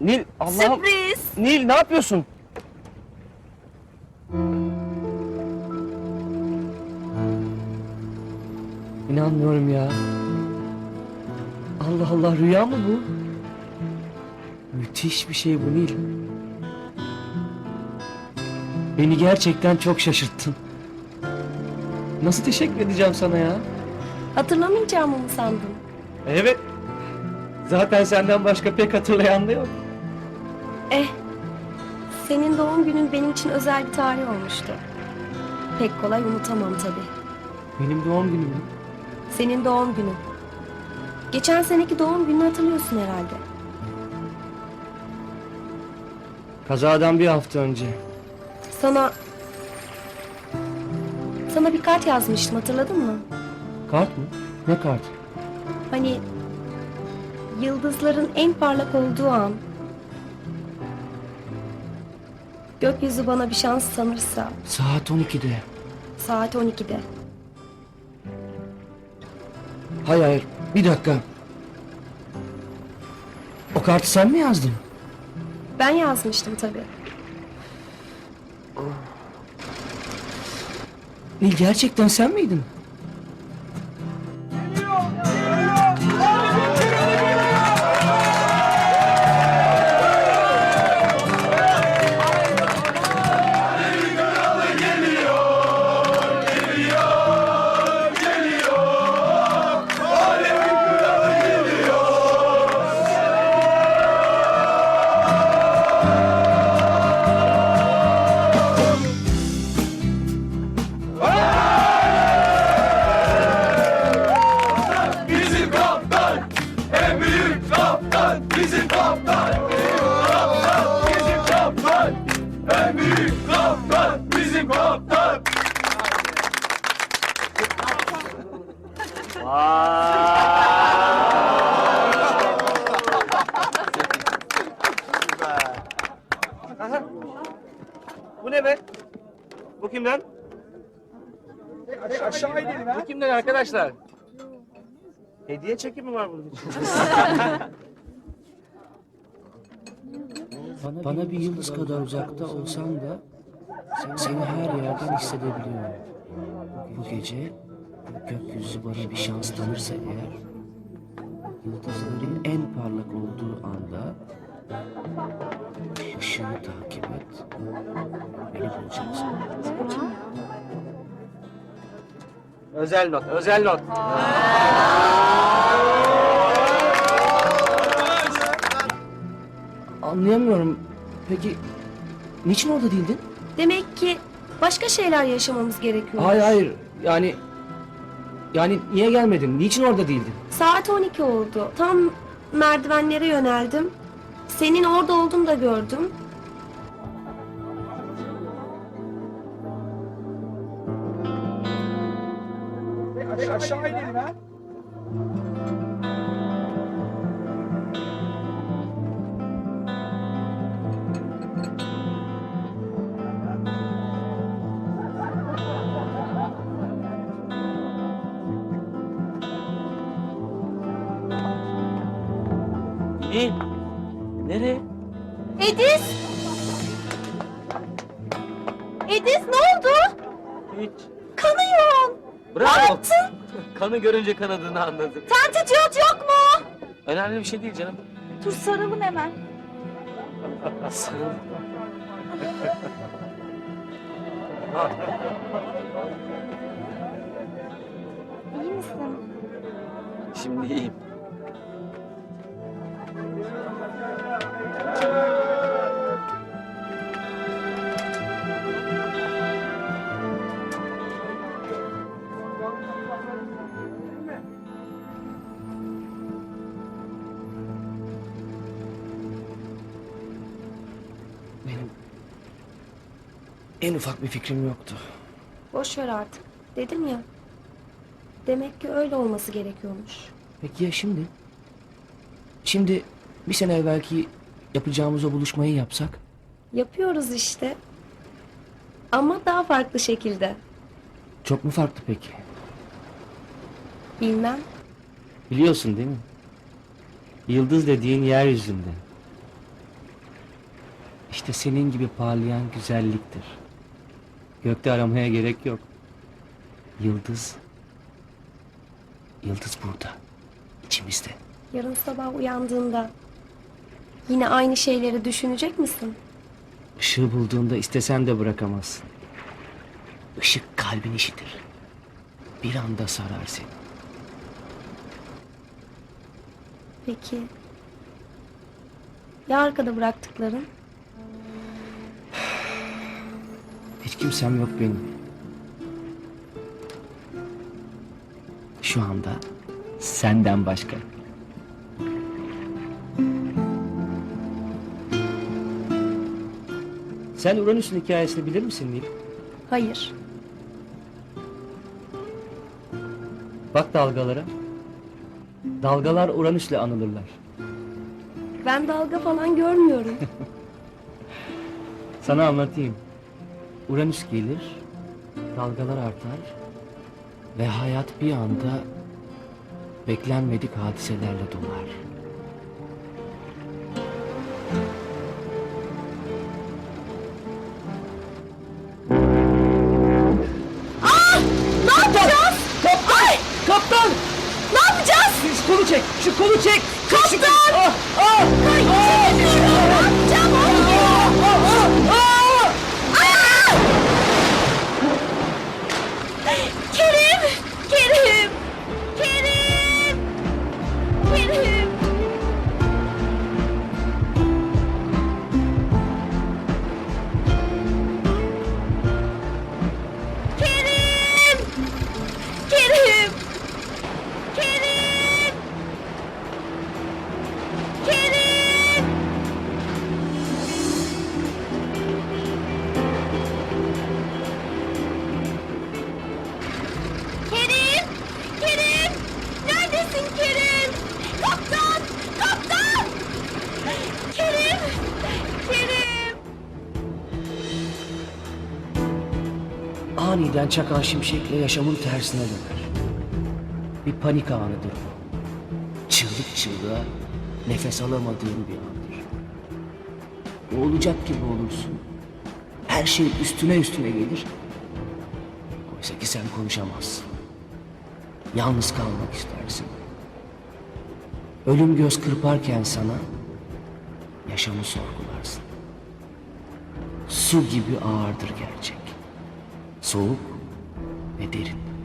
Nil Allah'ım. Sürpriz. Nil ne yapıyorsun? İnanmıyorum ya. Allah Allah rüya mı bu? Müthiş bir şey bu Nil. Beni gerçekten çok şaşırttın. Nasıl teşekkür edeceğim sana ya? Hatırlamayacağımı mı sandın? Evet. Zaten senden başka pek hatırlayan da yok. Eh, senin doğum günün benim için özel bir tarih olmuştu. Pek kolay unutamam tabii. Benim doğum günüm. mü? Senin doğum günün. Geçen seneki doğum gününü hatırlıyorsun herhalde. Kazadan bir hafta önce. Sana... Sana bir kart yazmıştım hatırladın mı? Kart mı? Ne kart? Hani... Yıldızların en parlak olduğu an... Gökyüzü bana bir şans sanırsa Saat 12'de. saat 12'de. Hayır hayır. Bir dakika. O kartı sen mi yazdın? Ben yazmıştım tabii. Nil gerçekten sen miydin? Bu ne be? Bu kimden? Aşağı inelim. Bu kimden arkadaşlar? Hediye çekimi var bunun için. Bana, Bana bir yıldız kadar uzakta olsan da seni her yerden hissedebiliyorum. Bu gece gökyüzü bana bir şans tanırsa eğer yıldızların en parlak olduğu anda ışığı takip et. Beni bulacaksın. özel not, özel not. Anlayamıyorum. Peki niçin orada değildin? Demek ki başka şeyler yaşamamız gerekiyor. Hayır hayır. Yani yani niye gelmedin? Niçin orada değildin? Saat 12 oldu. Tam merdivenlere yöneldim. Senin orada olduğunu da gördüm. Aşağı inelim ha. Nil. Nereye? Edis! Edis ne oldu? Hiç. Kanıyorum. Bravo. Kanı görünce kanadını anladım. Tentidiyot yok mu? Önemli bir şey değil canım. Dur sarılın hemen. Sarıl. İyi misin? Şimdi iyiyim. En ufak bir fikrim yoktu. Boş ver artık. Dedim ya. Demek ki öyle olması gerekiyormuş. Peki ya şimdi? Şimdi bir sene evvelki yapacağımız o buluşmayı yapsak? Yapıyoruz işte. Ama daha farklı şekilde. Çok mu farklı peki? Bilmem. Biliyorsun değil mi? Yıldız dediğin yeryüzünde. İşte senin gibi parlayan güzelliktir. Gökte aramaya gerek yok. Yıldız, yıldız burada, içimizde. Yarın sabah uyandığında yine aynı şeyleri düşünecek misin? Işığı bulduğunda istesen de bırakamazsın. Işık kalbin işidir. Bir anda sarar seni. Peki. Ya arkada bıraktıkların? Hiç kimsem yok benim. Şu anda senden başka. Sen Uranüs'ün hikayesini bilir misin Nil? Hayır. Bak dalgalara. Dalgalar Uranüs'le anılırlar. Ben dalga falan görmüyorum. Sana anlatayım. Uranüs gelir, dalgalar artar ve hayat bir anda beklenmedik hadiselerle dolar. ne yapacağız? Kaptan! Kaptan! Ne yapacağız? Şu kolu çek! Şu kolu çek! Kaptan! Ah! Ah! Aniden çakan şimşekle yaşamın tersine döner. Bir panik anıdır bu. Çığlık çığlığa nefes alamadığın bir andır. Boğulacak gibi olursun. Her şey üstüne üstüne gelir. Oysa ki sen konuşamazsın. Yalnız kalmak istersin. Ölüm göz kırparken sana yaşamı sorgularsın. Su gibi ağırdır gerçek. Soğuk ve derin.